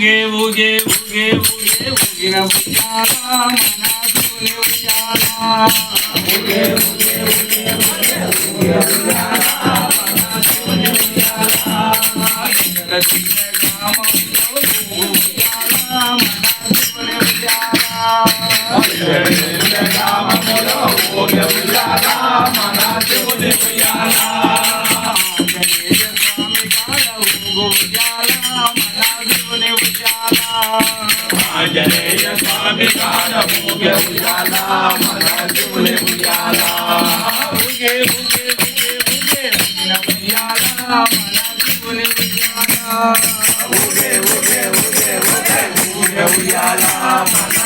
ఊగే ఊగే ఊగే ఊగే ఊగిన ఉయ్యాల మన శివుని ఉయ్యాల ఊగే ఊగే ఊగే ఊగే ఊగిన ఉయ్యాల మన శివుని ఉయ్యాల ఇంద్ర దివ్య గ్రామంలో ఉయ్యాల మన శివుని ఉయ్యాల ఇంద్ర దివ్య గ్రామంలో ఊగే ఉయ్యాల మన శివుని ఉయ్యాల ఉయ్యాల మన శివుని ఉయ్యాల ఆంజనేయ స్వామి కాడ ఊగే ఉయ్యాల మన శివుని ఉయ్యాల ఊగే ఊగే ఊగే ఊగే ఊగిన ఉయ్యాల మన శివుని ఉయ్యాల ఊగే ఊగే ఊగే ఊగే ఊగే ఉయ్యాల మన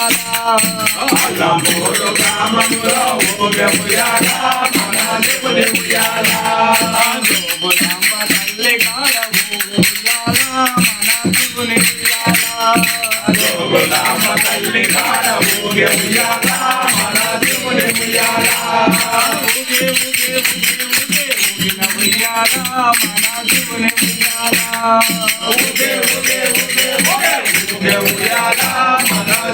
శివుని గ్రామంలో మన శివుని ఉయ్యాల జోగులాంబ తల్లి కాడ ఊగు మన శివుని ఉయ్యాల జోగులాంబ తల్లి కాడ మన ఊగే ఊగే ఊగే ఊగే ఊగిన మన ఊగే ఊగే ఊగే ఊగే ఊగే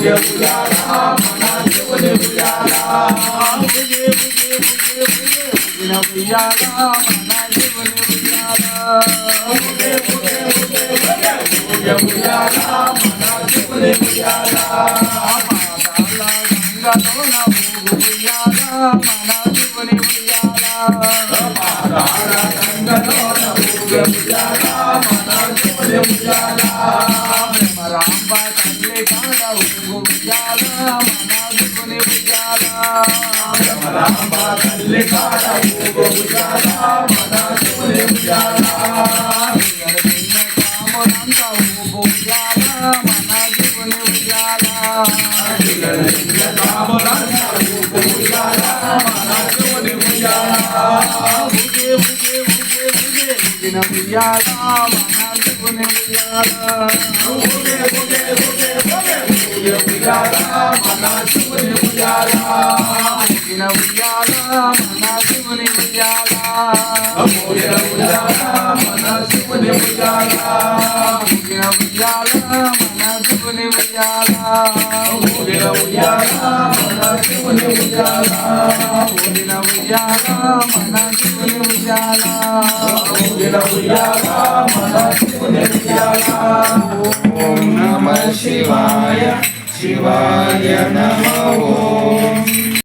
కాడ ఊగే ఉయ్యాల మన శివుని ఉయ్యాల ఊగే ఊగే ఊగే ఊగే ఊగిన ఉయ్యాల మన శివుని ఉయ్యాల ఊగే ఊగే ఊగే ఊగే ఊగే ఉయ్యాల మన శివుని ఉయ్యాల పాతాళ గంగలోన ఊగు ఉయ్యాల మన శివుని ఉయ్యాల పాతాళ గంగలోన ఊగు ఉయ్యాల మన శివుని ఉయ్యాల భ్రమరాంబ తల్లి కాడ ఊగు ఉయ్యాల మన శివుని ఉయ్యాల భ్రమరాంబ తల్లి కాడ ఊగు ఉయ్యాల మన శివుని ఉయ్యాల నిన్న కామునంత ఊగు ఉయ్యాల మన శివుని ఉయ్యాల నిన్న కామునంత ఊగు ఉయ్యాల మన శివుని ఉయ్యాల శివుని ఉయ్యాల ఓం నమ శివాయ శివాయ నమ ఓం.